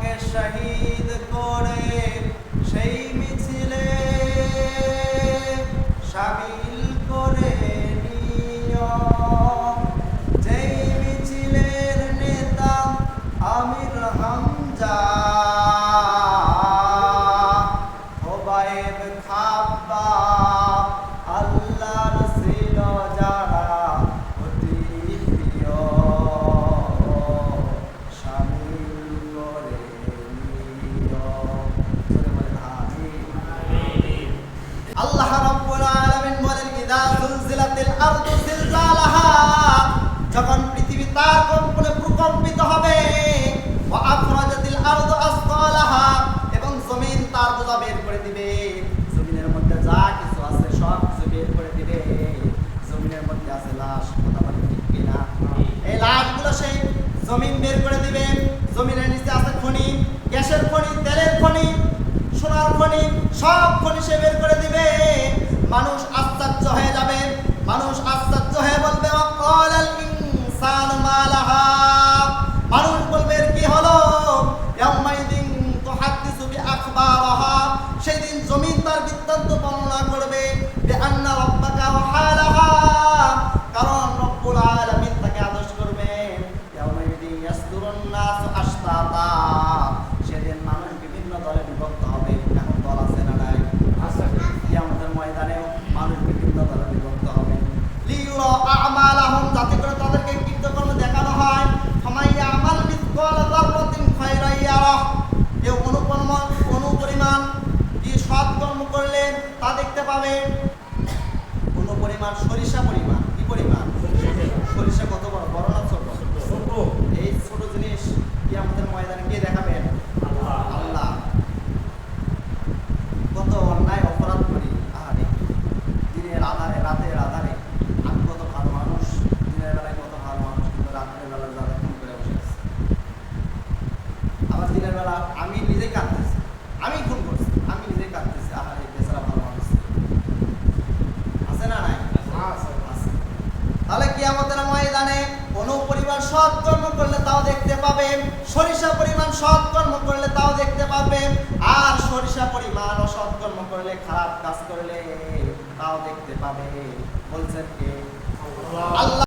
আমাকে শহীদ করে সেই মিছিলে সামিল করে নিও। যেই মিছিলের নেতা আমির হামজা হোবায়েব খাব্বাব যা কিছু আছে সব কিছু বের করে দিবে জমিনের মধ্যে আছে লাশ কথা বলে টিকবে না এই লাশগুলো সেই জমিন বের করে দিবে জমিনের নিচে আছে খনি গ্যাসের খনি তেলের খনি সোনার খনি সব খনি সে বের করে দেখতে পাবে? কোনো পরিমাণ সরিষা পরিমাণ কি পরিমাণ? সরিষা কত বড়? বড় না ছোট? এই ছোট জিনিস কি আমাদের ময়দানে কে দেখাবেন? আল্লাহ। কত অন্যায় অপরাধ করি। আহারে দিনের আধারে রাতের আধারে। আমি কত ভালো মানুষ। দিনের বেলায় কত ভালো মানুষ কিন্তু রাতের বেলা যারা খুন করে বসে আছে। আবার দিনের বেলা আমি নিজেই কাঁদতেছি। আমি খুন করছি আমি নিজেই কাঁদতেছি আহারে বেচারা ভালো মানুষ আছে না নাই আছে তাহলে কি আমাদের ময়দানে কোনো পরিমাণ সৎ কর্ম করলে তাও দেখতে পাবে সরিষা পরিমাণ সৎকর্ম করলে তাও দেখতে পাবে আর সরিষা পরিমাণ অসৎকর্ম করলে, খারাপ কাজ করলে তাও দেখতে পাবে বলছেন কে? আল্লাহ।